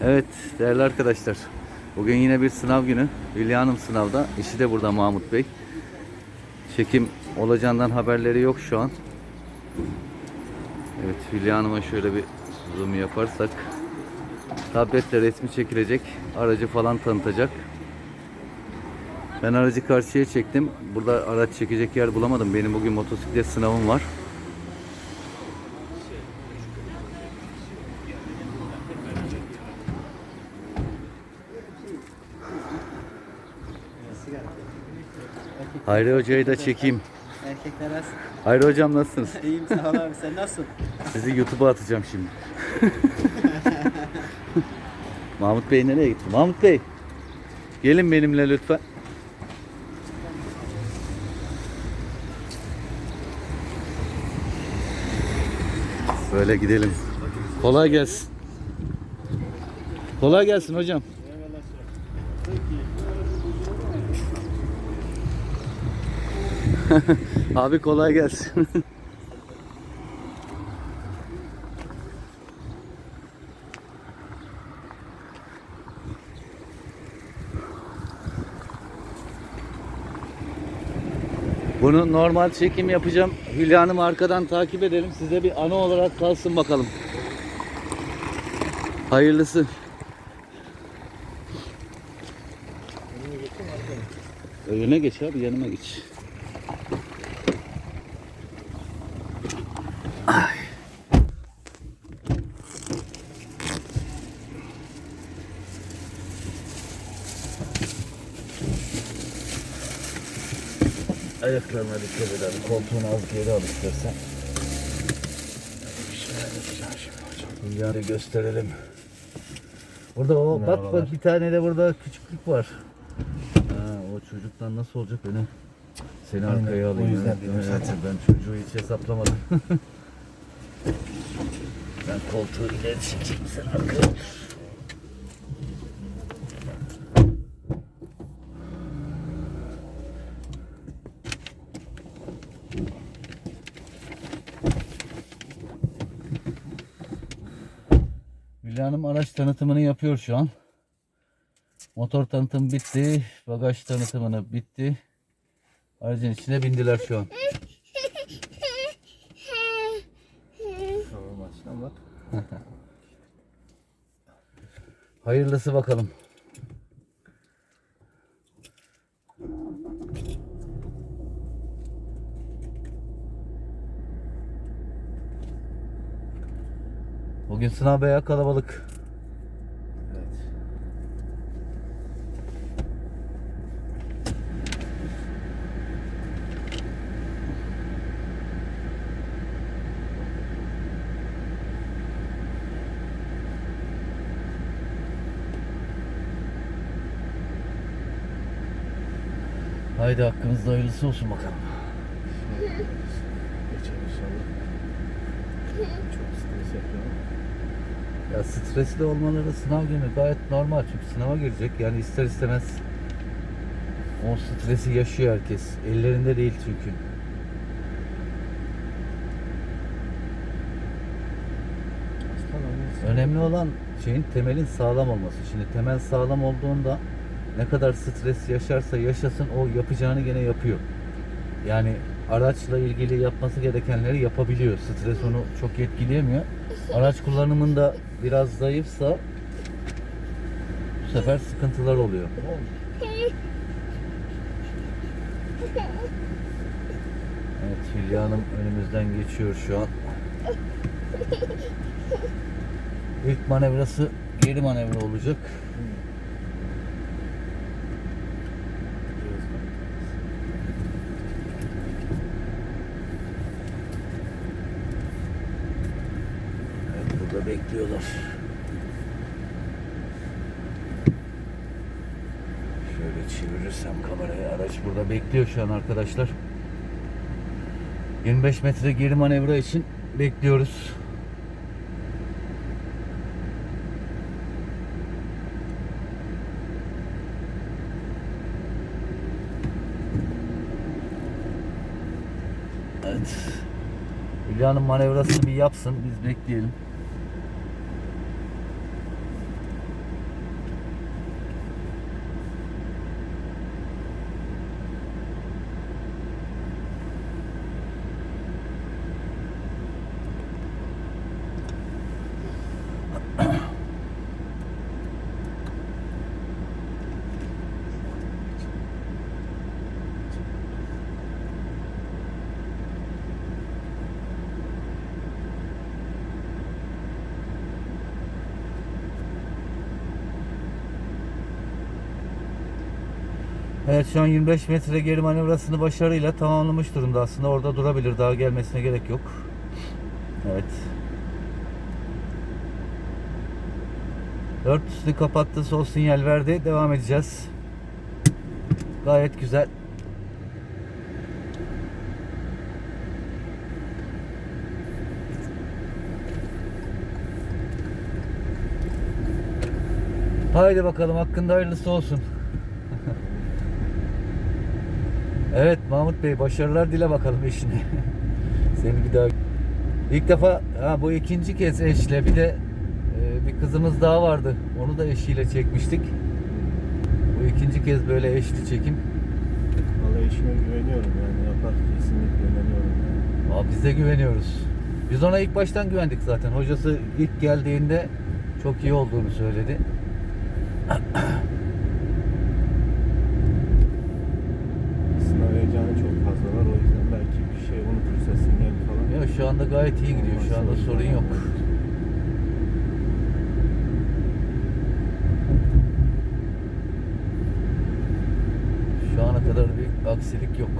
Evet değerli arkadaşlar. Bugün yine bir sınav günü. Hülya Hanım sınavda. Eşi de burada Mahmut Bey. Çekim olacağından haberleri yok şu an. Evet Hülya Hanım'a şöyle bir zoom yaparsak. Tabletle resmi çekilecek. Aracı falan tanıtacak. Ben aracı karşıya çektim. Burada araç çekecek yer bulamadım. Benim bugün motosiklet sınavım var. Hayri Hoca'yı da çekeyim. Erkekler az. Hayri Hocam nasılsınız? İyiyim sağ ol abi sen nasılsın? Sizi YouTube'a atacağım şimdi. Mahmut Bey nereye gitti? Mahmut Bey. Gelin benimle lütfen. Böyle gidelim. Kolay gelsin. Kolay gelsin hocam. Abi kolay gelsin. Bunu normal çekim yapacağım. Hülya Hanım'ı arkadan takip edelim. Size bir ana olarak kalsın bakalım. Hayırlısı. Önüne geç abi yanıma geç. Ayaklarına dikkat abi. Koltuğunu az geri al istersen. Hülya'yı gösterelim. Burada o bak bak bir tane de burada küçüklük var. Ha, o çocuktan nasıl olacak beni? Seni Aynen, arkaya o alayım. yüzden ya. dedim Evet, zaten. Ben çocuğu hiç hesaplamadım. ben koltuğu ileri çekeyim sen arkaya otur. Hülya Hanım araç tanıtımını yapıyor şu an. Motor tanıtım bitti. Bagaj tanıtımını bitti. Aracın içine bindiler şu an. Tamam bak. Hayırlısı bakalım. Bugün sınav bayağı kalabalık. Haydi hakkınızda hayırlısı olsun bakalım. Geçer inşallah. Çok stres yapıyorum. Ya stresli olmaları sınav günü gayet normal çünkü sınava girecek yani ister istemez o stresi yaşıyor herkes. Ellerinde değil çünkü. Önemli olan şeyin temelin sağlam olması. Şimdi temel sağlam olduğunda ne kadar stres yaşarsa yaşasın o yapacağını gene yapıyor. Yani araçla ilgili yapması gerekenleri yapabiliyor. Stres onu çok etkileyemiyor. Araç kullanımında biraz zayıfsa bu sefer sıkıntılar oluyor. Evet Hülya Hanım önümüzden geçiyor şu an. İlk manevrası geri manevra olacak. Evet burada bekliyorlar. Şöyle çevirirsem kamerayı araç burada bekliyor şu an arkadaşlar. 25 metre geri manevra için bekliyoruz. Evet. Hülya'nın manevrasını bir yapsın. Biz bekleyelim. Evet şu an 25 metre geri manevrasını başarıyla tamamlamış durumda aslında. Orada durabilir. Daha gelmesine gerek yok. Evet. 400'lü kapattı. Sol sinyal verdi. Devam edeceğiz. Gayet güzel. Haydi bakalım hakkında hayırlısı olsun. Evet Mahmut Bey başarılar dile bakalım eşine. Seni bir daha İlk defa ha bu ikinci kez eşle bir de e, bir kızımız daha vardı. Onu da eşiyle çekmiştik. Bu ikinci kez böyle eşli çekim. Vallahi eşime güveniyorum yani yapar kesinlikle güveniyorum yani. Aa, biz de güveniyoruz. Biz ona ilk baştan güvendik zaten. Hocası ilk geldiğinde çok iyi olduğunu söyledi. Sınav heyecanı çok fazla var o yüzden belki bir şey unutursa sinyal falan. Ya şu anda gayet iyi gidiyor. Şu anda sorun yok. Şu ana kadar bir aksilik yok.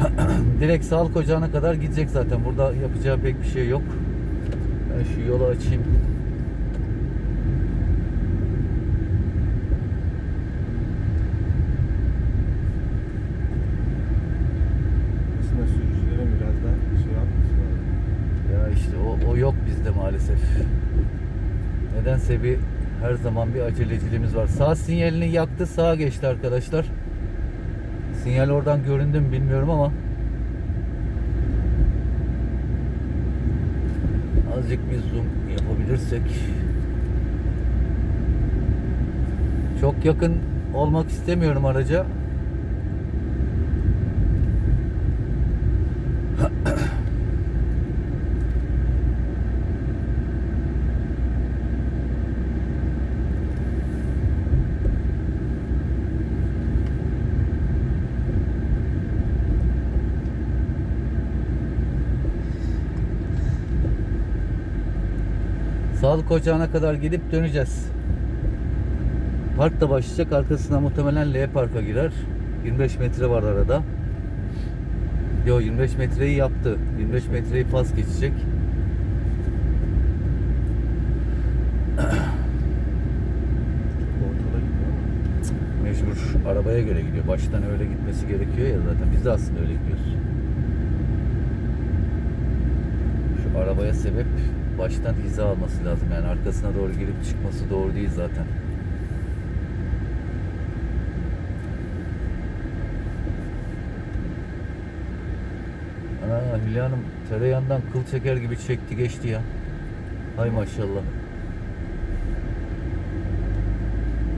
Direkt sağlık ocağına kadar gidecek zaten. Burada yapacağı pek bir şey yok. Ben şu yolu açayım. Aslında sürücülerin biraz da şey yapması lazım. Ya işte o, yok bizde maalesef. Nedense bir her zaman bir aceleciliğimiz var. Sağ sinyalini yaktı, sağa geçti arkadaşlar. Sinyal oradan göründü mü bilmiyorum ama azıcık bir zoom yapabilirsek çok yakın olmak istemiyorum araca. Sağlık ocağına kadar gidip döneceğiz. Park da başlayacak. Arkasına muhtemelen L parka girer. 25 metre var arada. Yo 25 metreyi yaptı. 25 metreyi pas geçecek. Mecbur arabaya göre gidiyor. Baştan öyle gitmesi gerekiyor ya zaten. Biz de aslında öyle gidiyoruz. Şu arabaya sebep baştan hiza alması lazım. Yani arkasına doğru girip çıkması doğru değil zaten. Ana Hülya Hanım tereyağından kıl çeker gibi çekti geçti ya. Hay maşallah.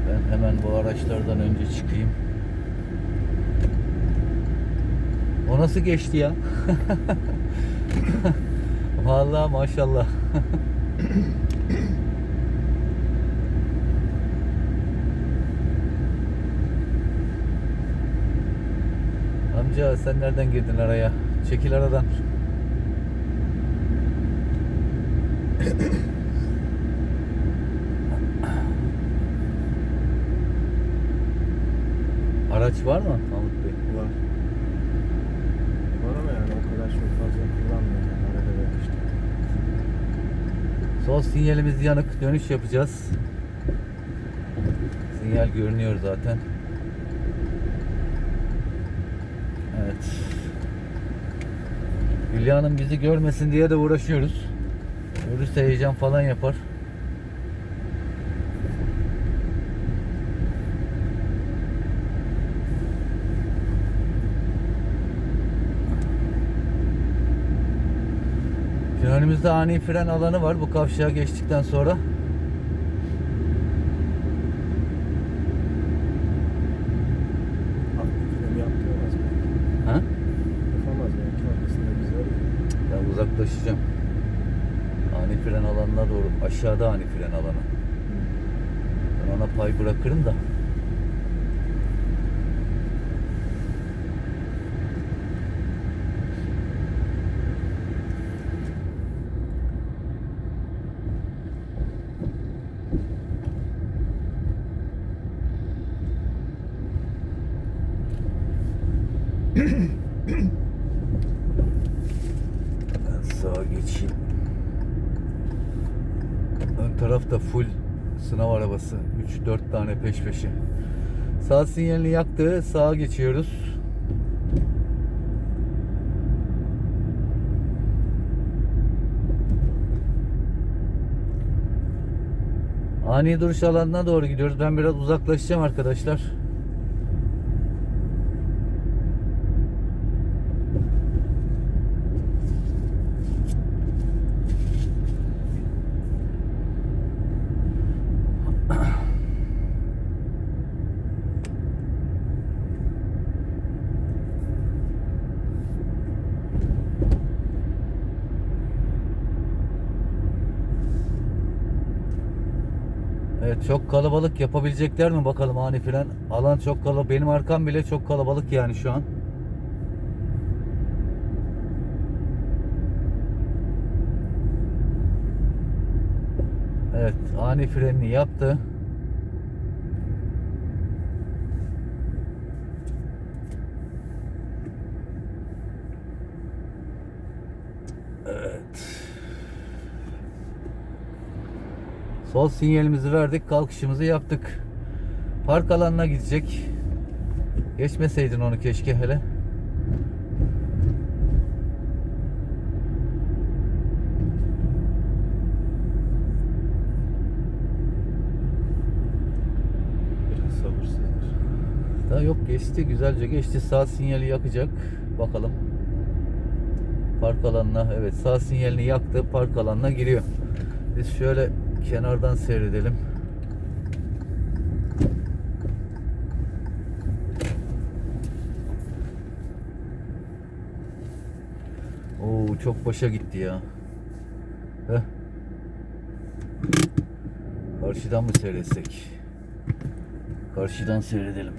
Ben hemen bu araçlardan önce çıkayım. O nasıl geçti ya? Vallahi maşallah. Amca sen nereden girdin araya? Çekil aradan. Araç var mı Mahmut Bey? Var. Var ama yani o kadar çok fazla kullanmıyor yani arada bir işte. Sol sinyalimiz yanık. Dönüş yapacağız. Sinyal görünüyor zaten. Evet. Hülya Hanım bizi görmesin diye de uğraşıyoruz. Görürse heyecan falan yapar. Şimdi önümüzde ani fren alanı var bu kavşağı geçtikten sonra. Ha? Ben uzaklaşacağım. Ani fren alanına doğru. Aşağıda ani fren alanı. Ben ona pay bırakırım da. Ben sağa geçeyim. Ön tarafta full sınav arabası. 3-4 tane peş peşe. Sağ sinyalini yaktı. Sağa geçiyoruz. Ani duruş alanına doğru gidiyoruz. Ben biraz uzaklaşacağım arkadaşlar. Evet çok kalabalık yapabilecekler mi bakalım ani fren. Alan çok kalabalık. Benim arkam bile çok kalabalık yani şu an. Evet ani frenini yaptı. Evet. Sol sinyalimizi verdik, kalkışımızı yaptık. Park alanına gidecek. Geçmeseydin onu keşke hele. Daha yok geçti, güzelce geçti. Sağ sinyali yakacak. Bakalım. Park alanına, evet sağ sinyalini yaktı. Park alanına giriyor. Biz şöyle kenardan seyredelim. Oo çok başa gitti ya. Heh. Karşıdan mı seyretsek? Karşıdan seyredelim.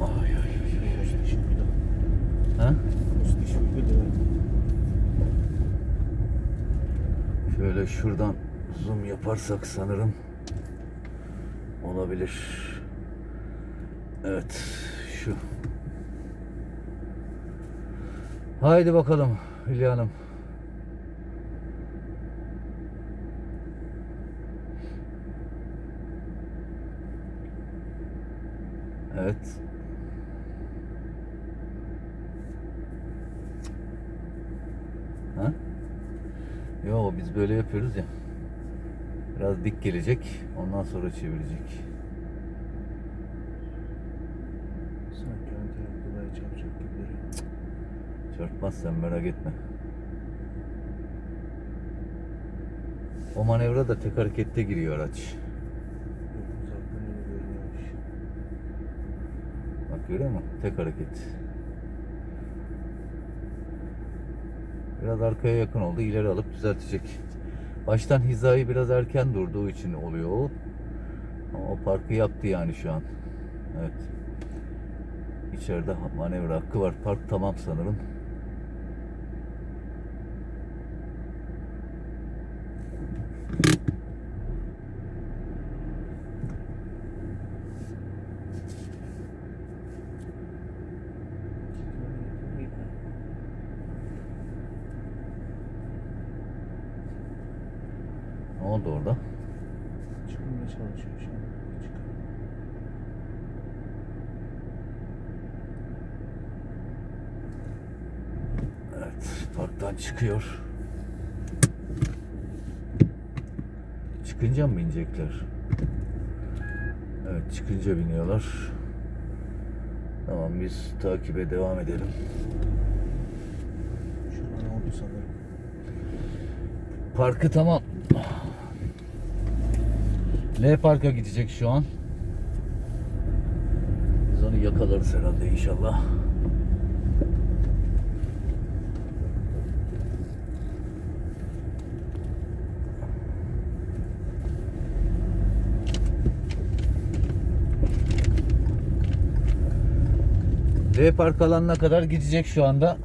Ay ay ay. Üstü şuydu. Ha? Üstü şuydu da. Şöyle şuradan zoom yaparsak sanırım olabilir. Evet, şu. Haydi bakalım Hülya Hanım. Evet. Ha? Yo biz böyle yapıyoruz ya. Biraz dik gelecek. Ondan sonra çevirecek. Sanki ön tarafta daha çarpacak gibi duruyor. Çarpmaz sen merak etme. O manevra da tek harekette giriyor araç. Yok, Uzaktan öyle görünüyormuş. Bak görüyor musun? Tek hareket. Biraz arkaya yakın oldu. İleri alıp düzeltecek. Baştan hizayı biraz erken durduğu için oluyor o. Ama o parkı yaptı yani şu an. Evet. İçeride manevra hakkı var. Park tamam sanırım. Ne oldu orada? Çıkmaya çalışıyor. Çıkar. Evet, parktan çıkıyor. Çıkınca mı binecekler? Evet çıkınca biniyorlar. Tamam biz takibe devam edelim. Şuradan oldu sanırım. Parkı tamam. L Park'a gidecek şu an. Biz onu yakalarız herhalde inşallah. L Park alanına kadar gidecek şu anda.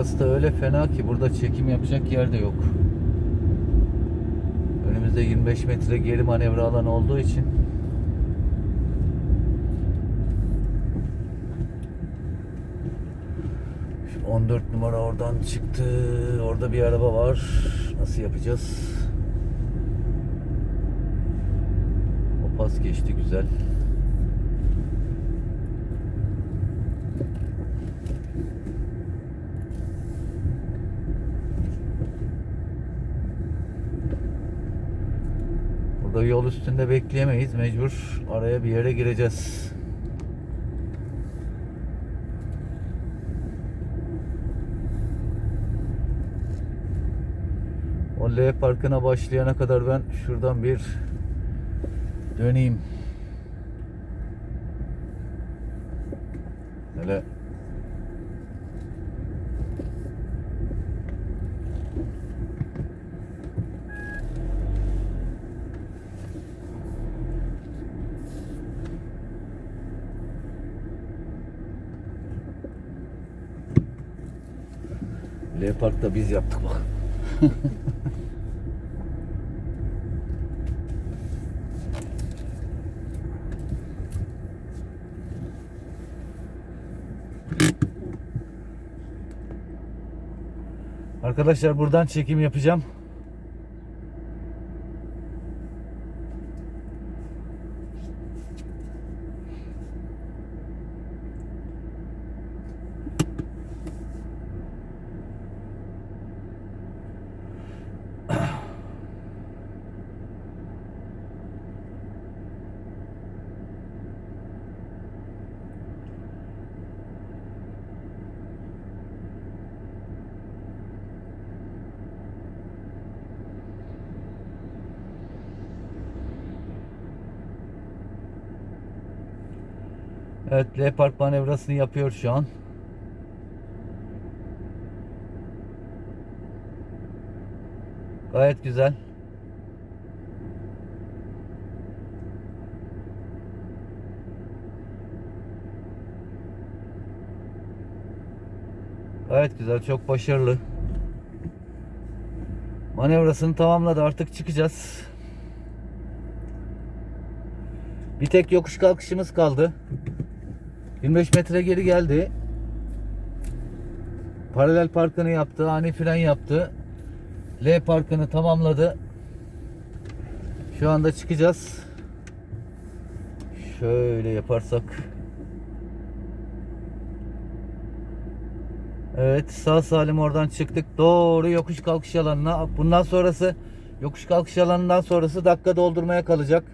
Burası da öyle fena ki burada çekim yapacak yer de yok. Önümüzde 25 metre geri manevra alanı olduğu için Şu 14 numara oradan çıktı. Orada bir araba var. Nasıl yapacağız? O pas geçti güzel. Burada yol üstünde bekleyemeyiz. Mecbur araya bir yere gireceğiz. O L parkına başlayana kadar ben şuradan bir döneyim. Hele L parkta biz yaptık bak. Arkadaşlar buradan çekim yapacağım. Evet L park manevrasını yapıyor şu an. Gayet güzel. Gayet güzel, çok başarılı. Manevrasını tamamladı. Artık çıkacağız. Bir tek yokuş kalkışımız kaldı. 25 metre geri geldi. Paralel parkını yaptı, ani fren yaptı. L parkını tamamladı. Şu anda çıkacağız. Şöyle yaparsak. Evet sağ salim oradan çıktık. Doğru yokuş kalkış alanına. Bundan sonrası yokuş kalkış alanından sonrası dakika doldurmaya kalacak.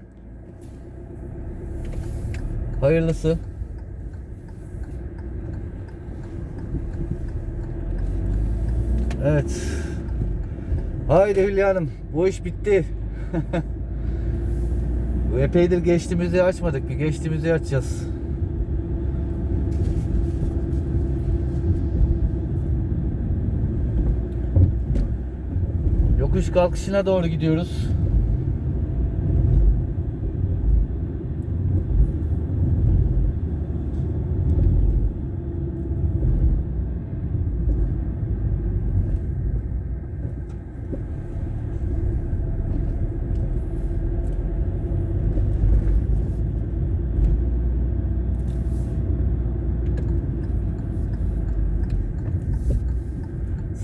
Hayırlısı. Evet. Haydi Hülya Hanım. Bu iş bitti. Epeydir geçti müziği açmadık. Bir geçti müziği açacağız. Yokuş kalkışına doğru gidiyoruz.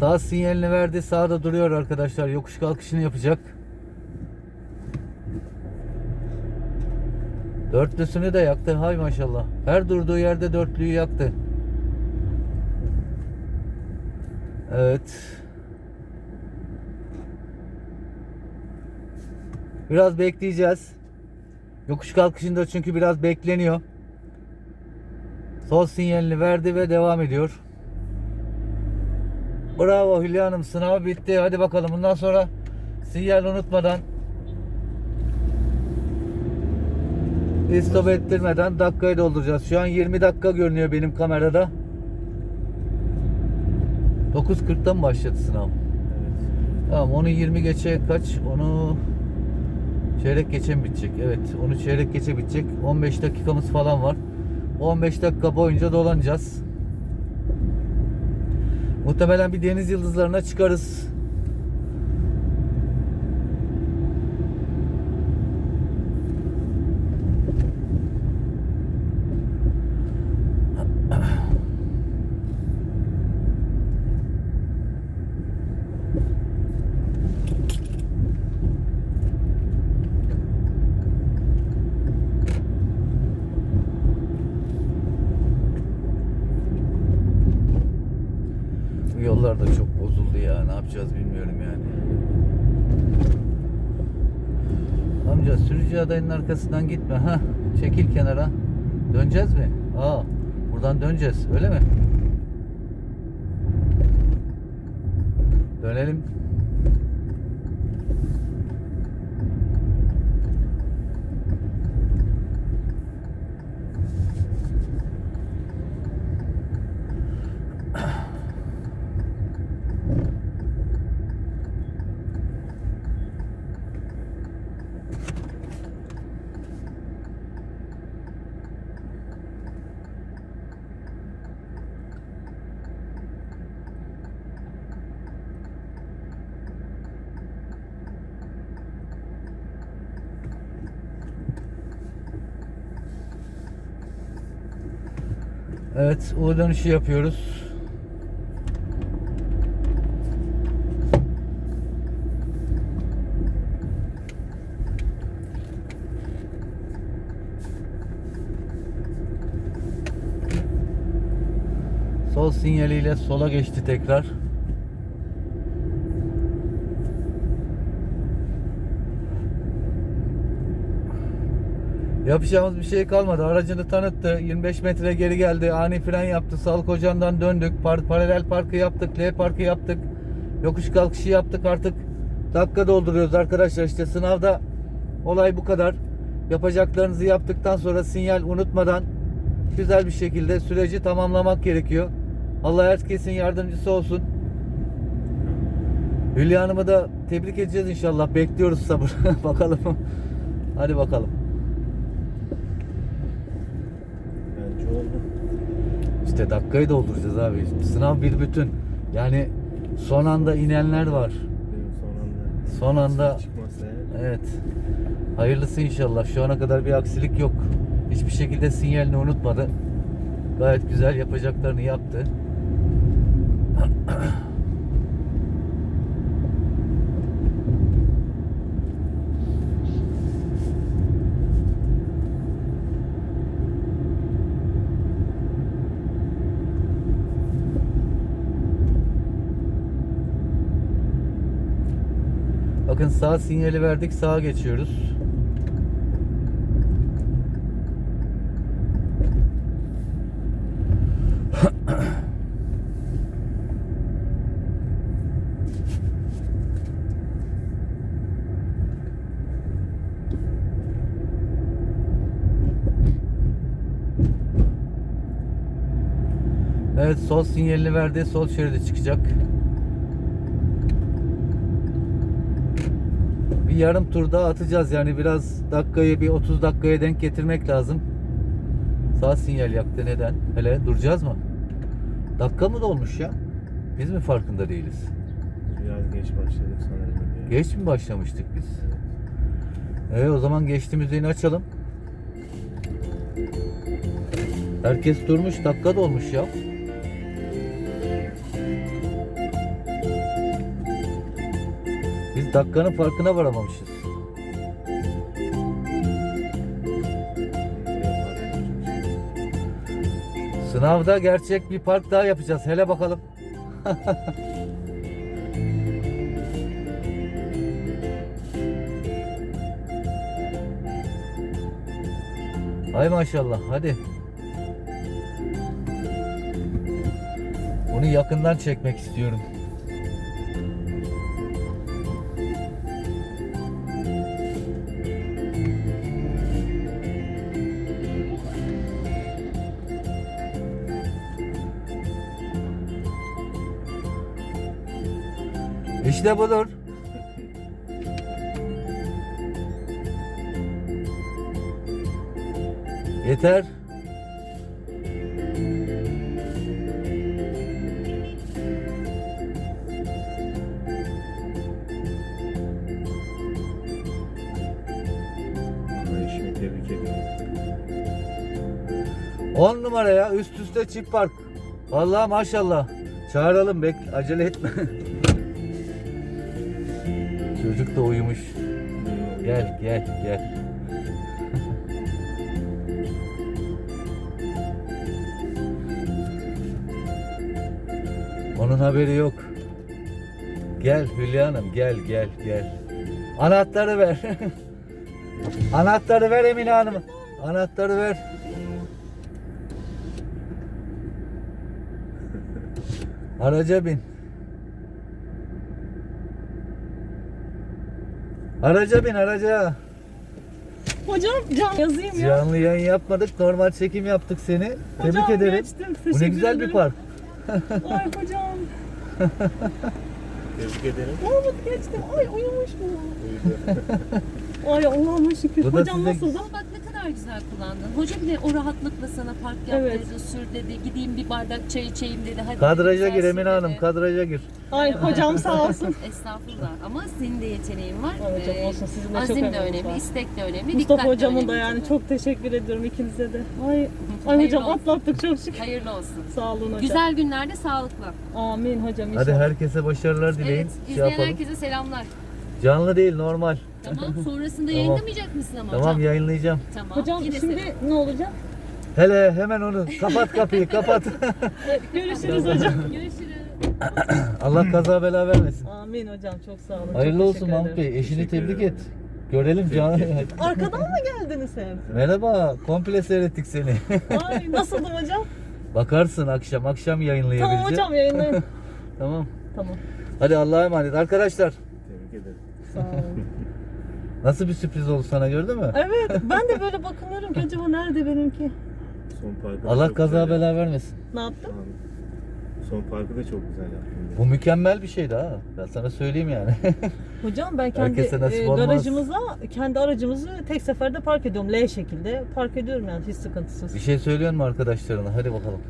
Sağ sinyalini verdi. Sağda duruyor arkadaşlar. Yokuş kalkışını yapacak. Dörtlüsünü de yaktı. Hay maşallah. Her durduğu yerde dörtlüyü yaktı. Evet. Biraz bekleyeceğiz. Yokuş kalkışında çünkü biraz bekleniyor. Sol sinyalini verdi ve devam ediyor. Bravo Hülya Hanım sınav bitti. Hadi bakalım bundan sonra sinyal unutmadan istop ettirmeden dakikayı dolduracağız. Şu an 20 dakika görünüyor benim kamerada. 9.40'da mı başladı sınav? Evet. Tamam onu 20 geçe kaç? Onu çeyrek geçe mi bitecek? Evet onu çeyrek geçe bitecek. 15 dakikamız falan var. 15 dakika boyunca dolanacağız. Muhtemelen bir deniz yıldızlarına çıkarız. Bu yollar da çok bozuldu ya. Ne yapacağız bilmiyorum yani. Amca sürücü adayının arkasından gitme. Ha, çekil kenara. Döneceğiz mi? Aa, buradan döneceğiz. Öyle mi? Dönelim. Evet, U dönüşü yapıyoruz. Sol sinyaliyle sola geçti tekrar. Yapacağımız bir şey kalmadı. Aracını tanıttı. 25 metre geri geldi. Ani fren yaptı. Sağlık ocağından döndük. Par- paralel parkı yaptık. L parkı yaptık. Yokuş kalkışı yaptık. Artık dakika dolduruyoruz arkadaşlar. İşte sınavda olay bu kadar. Yapacaklarınızı yaptıktan sonra sinyal unutmadan güzel bir şekilde süreci tamamlamak gerekiyor. Allah herkesin yardımcısı olsun. Hülya Hanım'ı da tebrik edeceğiz inşallah. Bekliyoruz sabır. bakalım. Hadi bakalım. Bence oldu. İşte dakikayı dolduracağız abi. Sınav bir bütün. Yani son anda inenler var. Son anda. Evet. Hayırlısı inşallah. Şu ana kadar bir aksilik yok. Hiçbir şekilde sinyalini unutmadı. Gayet güzel yapacaklarını yaptı. Bakın sağ sinyali verdik sağa geçiyoruz. Evet sol sinyalini verdi sol şeride çıkacak. Bir yarım tur daha atacağız yani biraz dakikayı bir 30 dakikaya denk getirmek lazım. Sağ sinyal yaktı neden? Hele duracağız mı? Dakika mı dolmuş ya? Biz mi farkında değiliz? Biraz geç başladık sanırım. Geç mi başlamıştık biz? Evet. O zaman geçti müziğini açalım. Herkes durmuş dakika dolmuş ya. Dakikanın farkına varamamışız. Sınavda gerçek bir park daha yapacağız. Hele bakalım. Hay maşallah hadi. Bunu yakından çekmek istiyorum. İşte budur. Yeter. Tebrik ediyorum. 10 numara ya üst üste çift park. Vallahi maşallah. Çağıralım bek acele etme. Uyumuş. Gel gel gel. Onun haberi yok. Gel Hülya Hanım gel gel gel. Anahtarı ver. Anahtarı ver Emine Hanım. Anahtarı ver. Araca bin. Araca bin araca. Hocam can yazayım ya. Canlı yayın yapmadık. Normal çekim yaptık seni. Tebrik Hocam ederim. geçtim, Bu ne güzel bir ederim. park. Ay hocam. Tebrik ederim. Mahmut geçtim. Ay uyumuş bu. Uyudu. Ay Allah'ıma şükür. Bu da Hocam size- nasıl da? Bak kadar güzel kullandın. Hoca bile o rahatlıkla sana park Evet. yaptırdı, sür dedi. Gideyim bir bardak çay içeyim dedi. Hadi Kadraja dedi, gir Emine sür Hanım. dedi. Kadraja gir. Ay hocam sağ olsun. Estağfurullah. Ama senin de yeteneğin var. Ay hocam Ee, olsun sizin de çok Azim de emeğiniz önemli, var. istek de önemli, Mustafa dikkat de hocamın da önemli yani çok teşekkür ediyorum ikinize de. Ay, ay Hayırlı hocam olsun. atlattık çok şükür. Hayırlı olsun. Sağ olun hocam. Güzel günlerde sağlıklı. Amin hocam inşallah. Hadi herkese başarılar dileyin. Evet, şey izleyen yapalım. herkese selamlar. Canlı değil normal. Tamam, sonrasında Tamam. yayınlamayacak mısın ama Tamam hocam? yayınlayacağım. Tamam. Hocam yine şimdi selam. ne olacak? Hele hemen onu kapat kapıyı kapat. Görüşürüz hocam. Görüşürüz. Allah kaza bela vermesin. Amin hocam çok sağ olun. Çok Hayırlı olsun teşekkür Mahmut ederim. Bey. Eşini Teşekkür tebrik ederim. et. Görelim canlı. Arkadan mı geldiniz hep? Merhaba. Komple seyrettik seni. Ay nasıldım hocam? Bakarsın akşam. Akşam yayınlayabileceğim. Tamam hocam yayınlayın. Tamam. tamam. Hadi Allah'a emanet. Arkadaşlar Tebrik ederim. Sağ olun. Nasıl bir sürpriz oldu sana gördün mü? Evet ben de böyle bakınıyorum ki acaba nerede benimki? Son parkı da Allah çok kaza güzel bela vermesin. Ne yaptım? yaptın. Son parkı da çok güzel yaptın. Bu mükemmel bir şeydi ha. Ben sana söyleyeyim yani. Hocam ben kendi Herkese nasip e, olmaz. garajımıza kendi aracımızı tek seferde park ediyorum. L şekilde park ediyorum yani hiç sıkıntısız. bir şey söylüyor mu arkadaşlarına? Hadi bakalım.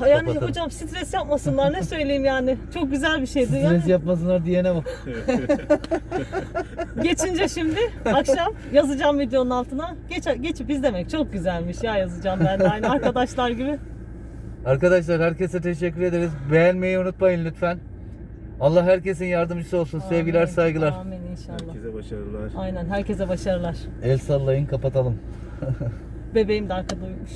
Yani kapatalım. hocam stres yapmasınlar ne söyleyeyim yani. Çok güzel bir şeydi. Yani Stres yapmasınlar diyene bak. geçince şimdi akşam yazacağım videonun altına. Geç, geçip izlemek çok güzelmiş ya yazacağım ben de aynı arkadaşlar gibi. Arkadaşlar herkese teşekkür ederiz. Beğenmeyi unutmayın lütfen. Allah herkesin yardımcısı olsun. Sevgiler, Amin. saygılar. Amin inşallah. Herkese başarılar. Aynen herkese başarılar. El sallayın, kapatalım. Bebeğim de arkada uyumuş.